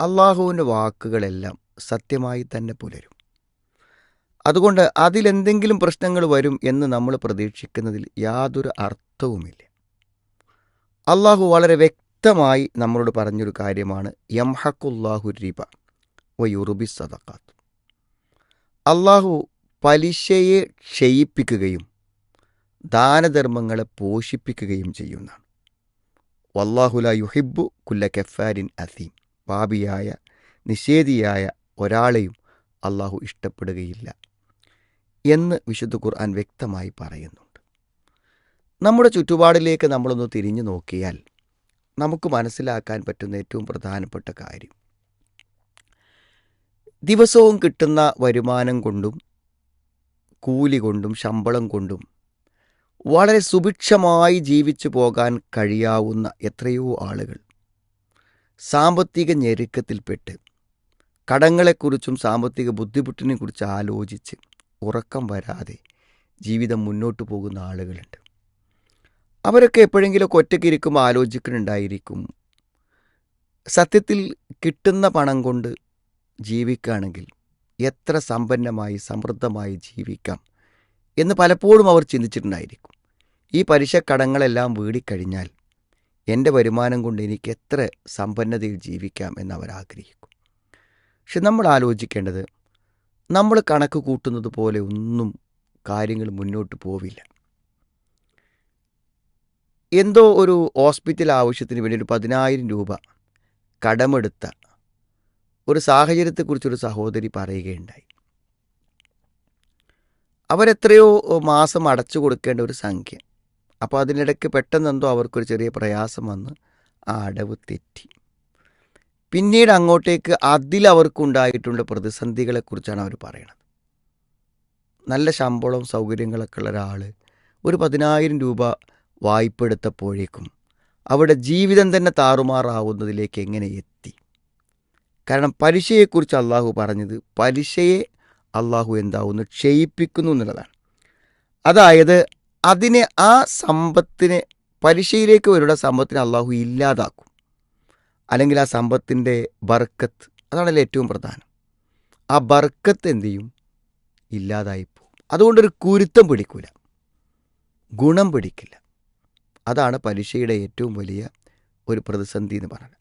അള്ളാഹുവിന്റെ വാക്കുകളെല്ലാം സത്യമായി തന്നെ പുലരും. അതുകൊണ്ട് അതിലെന്തെങ്കിലും പ്രശ്നങ്ങൾ വരും എന്ന് നമ്മൾ പ്രതീക്ഷിക്കുന്നതിൽ യാതൊരു അർത്ഥവുമില്ല. അള്ളാഹു വളരെ വ്യക്തമായി നമ്മളോട് പറഞ്ഞൊരു കാര്യമാണ് യംഹക്കുല്ലാഹു റിബ വയുറുബി സദക്കാത്ത് അള്ളാഹു പലിശയെ ക്ഷയിപ്പിക്കുകയും ദാനധർമ്മങ്ങളെ പോഷിപ്പിക്കുകയും ചെയ്യുന്നതാണ്. വല്ലാഹുല യുഹിബു കുല്ല കെഫാരിൻ അസീം. പാപിയായ നിഷേധിയായ ഒരാളെയും അള്ളാഹു ഇഷ്ടപ്പെടുകയില്ല എന്ന് വിശുദ്ധ ഖുർആൻ വ്യക്തമായി പറയുന്നുണ്ട്. നമ്മുടെ ചുറ്റുപാടിലേക്ക് നമ്മളൊന്ന് തിരിഞ്ഞു നോക്കിയാൽ നമുക്ക് മനസ്സിലാക്കാൻ പറ്റുന്ന ഏറ്റവും പ്രധാനപ്പെട്ട കാര്യം. ദിവസവും കിട്ടുന്ന വരുമാനം കൊണ്ടും കൂലി കൊണ്ടും ശമ്പളം കൊണ്ടും വളരെ സുഭിക്ഷമായി ജീവിച്ചു പോകാൻ കഴിയാവുന്ന എത്രയോ ആളുകൾ സാമ്പത്തിക ഞെരുക്കത്തിൽപ്പെട്ട് കടങ്ങളെക്കുറിച്ചും സാമ്പത്തിക ബുദ്ധിമുട്ടിനെ കുറിച്ച് ആലോചിച്ച് ഉറക്കം വരാതെ ജീവിതം മുന്നോട്ട് പോകുന്ന ആളുകളുണ്ട്. അവരൊക്കെ എപ്പോഴെങ്കിലുമൊക്കെ ഒറ്റയ്ക്ക് ഇരിക്കുമ്പോൾ ആലോചിക്കുന്നുണ്ടായിരിക്കും സത്യത്തിൽ കിട്ടുന്ന പണം കൊണ്ട് ജീവിക്കുകയാണെങ്കിൽ എത്ര സമ്പന്നമായി സമൃദ്ധമായി ജീവിക്കാം എന്ന് പലപ്പോഴും അവർ ചിന്തിച്ചിട്ടുണ്ടായിരിക്കും. ഈ പലിശ കടങ്ങളെല്ലാം വീടിക്കഴിഞ്ഞാൽ എന്റെ വരുമാനം കൊണ്ട് എനിക്ക് എത്ര സമ്പന്നതയിൽ ജീവിക്കാം എന്ന് അവർ ആഗ്രഹിക്കും. പക്ഷെ നമ്മൾ ആലോചിക്കേണ്ടത് നമ്മൾ കണക്ക് കൂട്ടുന്നത് പോലെ ഒന്നും കാര്യങ്ങൾ മുന്നോട്ട് പോവില്ല. എന്തോ ഒരു ഹോസ്പിറ്റൽ ആവശ്യത്തിന് വേണ്ടി ഒരു പതിനായിരം രൂപ കടമെടുത്ത ഒരു സാഹചര്യത്തെക്കുറിച്ചൊരു സഹോദരി പറയുകയുണ്ടായി. അവരെത്രയോ മാസം അടച്ചു കൊടുക്കേണ്ട ഒരു സംഖ്യ. അപ്പോൾ അതിനിടയ്ക്ക് പെട്ടെന്നെന്തോ അവർക്കൊരു ചെറിയ പ്രയാസം വന്ന് ആ അടവ് തെറ്റി. പിന്നീട് അങ്ങോട്ടേക്ക് അതിലവർക്കുണ്ടായിട്ടുള്ള പ്രതിസന്ധികളെക്കുറിച്ചാണ് അവർ പറയണത്. നല്ല ശമ്പളവും സൗകര്യങ്ങളൊക്കെ ഉള്ള ഒരാൾ ഒരു പതിനായിരം രൂപ വായ്പ എടുത്തപ്പോഴേക്കും അവിടെ ജീവിതം തന്നെ താറുമാറാവുന്നതിലേക്ക് എങ്ങനെ എത്തി? കാരണം പലിശയെക്കുറിച്ച് അള്ളാഹു പറഞ്ഞത് പലിശയെ അള്ളാഹു എന്താവുന്നു ക്ഷയിപ്പിക്കുന്നു എന്നുള്ളതാണ്. അതായത് അതിനെ ആ സമ്പത്തിനെ പലിശയിലേക്ക് വരുന്ന സമ്പത്തിനെ അള്ളാഹു ഇല്ലാതാക്കും. അല്ലെങ്കിൽ ആ സമ്പത്തിന്റെ ബർക്കത്ത് അതാണല്ലോ ഏറ്റവും പ്രധാനം. ആ ബർക്കത്ത് എന്ത് ചെയ്യും? ഇല്ലാതായി പോകും അതുകൊണ്ടൊരു കുരുത്തം പിടിക്കില്ല ഗുണം പിടിക്കില്ല. അതാണ് പലിശയുടെ ഏറ്റവും വലിയ ഒരു പ്രതിസന്ധി എന്ന് പറയുന്നത്.